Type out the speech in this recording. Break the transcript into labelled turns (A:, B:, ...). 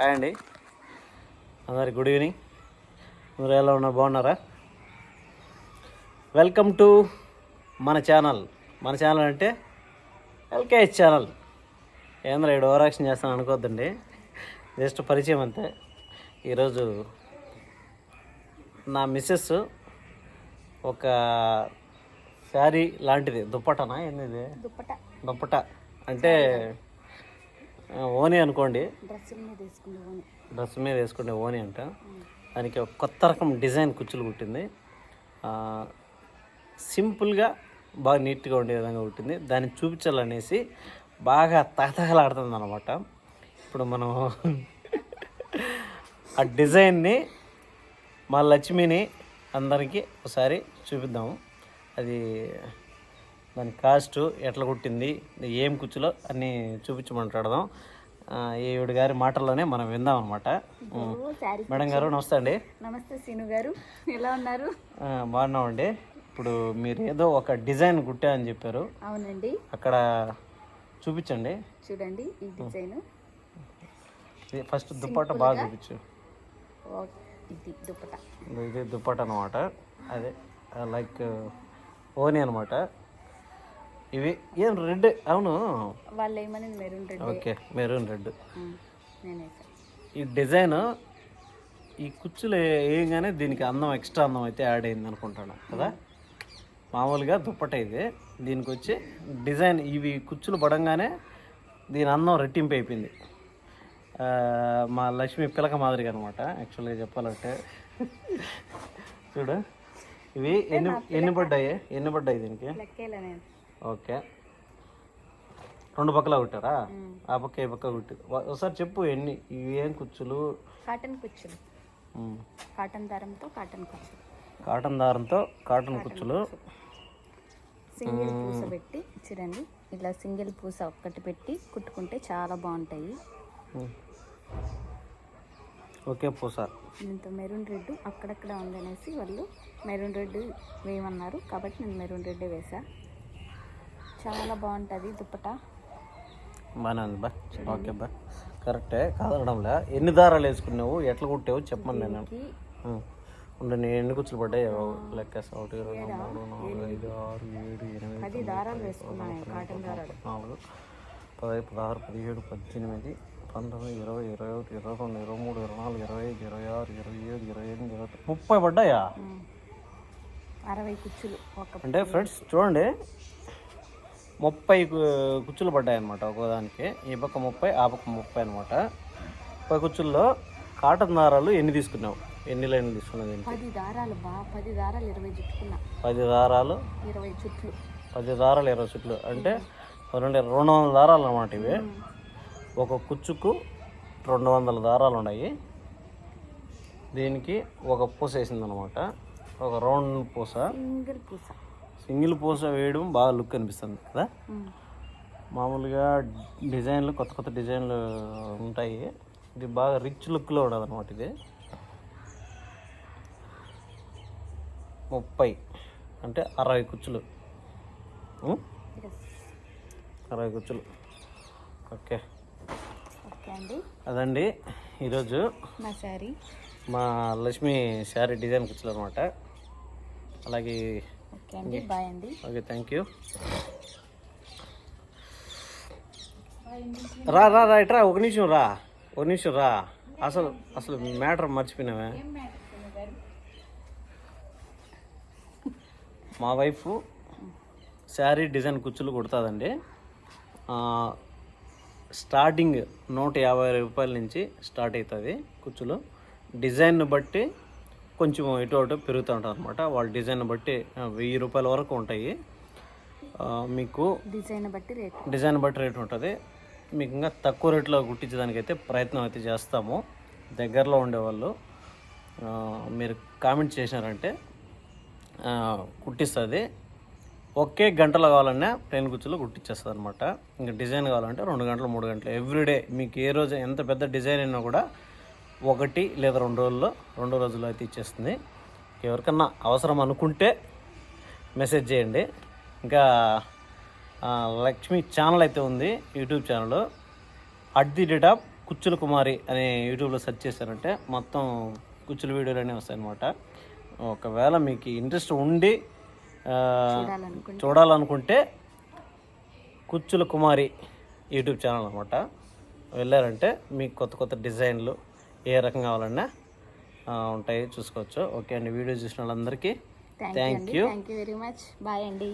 A: Hi అండి. అందరికి good evening. మీరు ఎలా ఉన్నారు? బాగున్నారా? వెల్కమ్ టు మన ఛానల్. మన ఛానల్ అంటే ఎల్కేహెచ్ ఛానల్. ఏంద్ర ఇక్కడ ఓవరాక్షన్ చేస్తాను అనుకోద్దండి. జస్ట్ పరిచయం అంతే. ఈరోజు నా మిస్సెస్ ఒక శారీ లాంటిది. దుప్పటనా ఏంది
B: దుప్పట.
A: దుప్పట. అంటే ఓని అనుకోండి. డ్రెస్ మీద వేసుకునే ఓని అంట. దానికి ఒక కొత్త రకం డిజైన్ కుచ్చులు కుట్టింది. సింపుల్గా బాగా నీట్గా ఉండే విధంగా కుట్టింది. దాన్ని చూపించాలనేసి బాగా తహతహలాడుతుంది అనమాట ఇప్పుడు మనం ఆ డిజైన్ని మా లక్ష్మిని అందరికీ ఒకసారి చూపిద్దాము. అది దాని కాస్ట్ ఎట్లా కుట్టింది ఏం కుచ్చులో అన్నీ చూపించమంటాడదాం ఈవిడ గారి మాటల్లోనే మనం విందాం అనమాట మేడం గారు నమస్తే అండి.
B: నమస్తే సీను గారు. ఎలా ఉన్నారు?
A: బాగున్నామండి. ఇప్పుడు మీరు ఏదో ఒక డిజైన్ కుట్టా అని చెప్పారు.
B: అవునండి.
A: అక్కడ చూపించండి.
B: చూడండి ఈ డిజైన్.
A: ఫస్ట్ దుప్పట బాగా చూపించు.
B: ఇది దుప్పట
A: ఇది దుప్పట అనమాట అదే లైక్ ఓని అనమాట ఇవి? ఏం రెడ్? అవును.
B: వాళ్ళు ఏమని maroon red
A: okay maroon red. ఈ డిజైన్ ఈ కుచ్చులు వేయగానే దీనికి అందం ఎక్స్ట్రా అందం అయితే యాడ్ అయింది అనుకుంటాను కదా? మామూలుగా దుప్పట ఇది. దీనికి వచ్చి డిజైన్ ఇవి కుచ్చులు పడంగానే దీని అందం రెట్టింపు అయిపోయింది. మా లక్ష్మి పిలక మాదిరిగా అనమాట యాక్చువల్గా చెప్పాలంటే. చూడు. ఇవి ఎన్ని ఎన్ని పడ్డాయి? ఎన్ని పడ్డాయి దీనికి? ఓకే. రెండు పక్కల కుట్టారా? ఆ పక్క ఈ పక్క కుట్టి. ఒకసారి చెప్పు ఎన్ని ఇవి ఏం కుచ్చులు?
B: కాటన్ కుచ్చులు. కాటన్ దారంతో కాటన్ కుచ్చులు.
A: కాటన్ దారంతో కాటన్ కుచ్చులు.
B: సింగిల్ పూస పెట్టి చూడండి ఇలా సింగిల్ పూస ఒక్కటి పెట్టి కుట్టుకుంటే చాలా బాగుంటాయి.
A: ఓకే పూస.
B: ఇంత మెరూన్ రెడ్ అక్కడక్కడ ఉందనేసి వాళ్ళు మెరూన్ రెడ్ వేయమన్నారు. కాబట్టి నేను మెరూన్ రెడ్ వేసా చాలా బాగుంటుంది దుప్పట.
A: బాగానే ఉంది బా. ఓకే బా. కరెక్టే. కాదనడంలే ఎన్ని దారాలు వేసుకున్నావు? ఎట్లా కుట్టావు? చెప్పమని నేను. ఉండు నేను ఎన్ని కుచ్చులు పడ్డాయి లెక్కేస్తా ఒకటి రెండు మూడు నాలుగు ఐదు ఆరు ఏడు ఎనిమిది నాలుగు పదహైదు పదహారు పదిహేడు పద్దెనిమిది పంతొమ్మిది ఇరవై ఇరవై ఒకటి ఇరవై రెండు ఇరవై మూడు ఇరవై నాలుగు ఇరవై ఐదు ఇరవై ఆరు ఇరవై ఏడు ఇరవై ఎనిమిది ఇరవై ముప్పై పడ్డాయా.
B: అరవై కుచ్చులు
A: అంటే ఫ్రెండ్స్ చూడండి. ముప్పై కుచ్చులు పడ్డాయి అనమాట ఒక్కోదానికి. ఈ పక్క ముప్పై ఆ పక్క ముప్పై అనమాట ముప్పై కుచ్చుల్లో కాటన్ దారాలు ఎన్ని తీసుకున్నావు? ఎన్ని లైన్లు తీసుకున్నావు
B: పది దారాలు బా పది దారాలు ఇరవై చుట్టుకున్నా.
A: పది దారాలు?
B: ఇరవై చుట్లు.
A: పది దారాలు ఇరవై చుట్లు. అంటే రెండు రెండు వందల దారాలు అన్నమాట ఇవి. ఒక కుచ్చుకు రెండు వందల దారాలు ఉన్నాయి. దీనికి ఒక పూస వేసింది అనమాట ఒక రౌండ్ పూస.
B: సింగిల్ పూస.
A: సింగిల్ పూస వేయడం బాగా లుక్ అనిపిస్తుంది కదా. మామూలుగా డిజైన్లు కొత్త కొత్త డిజైన్లు ఉంటాయి. ఇది బాగా రిచ్ లుక్లో ఉండదు అనమాట ఇది. ముప్పై అంటే అరవై కుచ్చులు. అరవై కుచ్చులు. ఓకే. అదండి ఈరోజు
B: నా శారీ.
A: మా లక్ష్మి శారీ డిజైన్ కుచ్చులు అనమాట అలాగే
B: ఓకే అండి బాయ్ అండి.
A: ఓకే థ్యాంక్ యూ రా రా రా ఇట్రా ఒక నిమిషం రా ఒక నిమిషం రా. అసలు అసలు మ్యాటర్ మర్చిపోయినావే? మా వైఫ్ శారీ డిజైన్ కుచ్చులు కుడుతుందండి. స్టార్టింగ్ నూట యాభై రూపాయల నుంచి స్టార్ట్ అవుతుంది కుచ్చులు. డిజైన్ బట్టి కొంచెం ఇటు అటు పెరుగుతూ ఉంటారు అనమాట వాళ్ళ డిజైన్ బట్టి వెయ్యి రూపాయల వరకు ఉంటాయి. మీకు
B: డిజైన్ బట్టి రేట్.
A: డిజైన్ బట్టి రేట్ ఉంటుంది. మీకు ఇంకా తక్కువ రేట్లో కుట్టించడానికి అయితే ప్రయత్నం అయితే చేస్తాము. దగ్గరలో ఉండేవాళ్ళు మీరు కామెంట్ చేసినారంటే కుట్టిస్తుంది. ఒకే గంటలో కావాలన్నా ప్లేన్ కుచ్చులు కుట్టించేస్తుంది అనమాట ఇంకా డిజైన్ కావాలంటే రెండు గంటలు మూడు గంటలు ఎవ్రీడే మీకు ఏ రోజు ఎంత పెద్ద డిజైన్ అయినా కూడా ఒకటి లేదా రెండు రోజుల్లో రెండు రోజుల్లో అయితే ఇచ్చేస్తుంది. ఎవరికన్నా అవసరం అనుకుంటే మెసేజ్ చేయండి. ఇంకా లక్ష్మి ఛానల్ అయితే ఉంది YouTube channel. At the rate of కుచ్చుల కుమారి అనే యూట్యూబ్లో సెర్చ్ చేశారంటే మొత్తం కుచ్చుల వీడియోలు అనేవి వస్తాయన్నమాట. ఒకవేళ మీకు ఇంట్రెస్ట్ ఉండి
B: చూడాలనుకుంటే.
A: కుచ్చుల కుమారి యూట్యూబ్ ఛానల్ అనమాట వెళ్ళారంటే మీకు కొత్త కొత్త డిజైన్లు ఏ రకం కావాలన్నా ఉంటాయి చూసుకోవచ్చు. ఓకే అండి వీడియో చూసిన వాళ్ళందరికీ
B: thank you thank you very much bye అండి.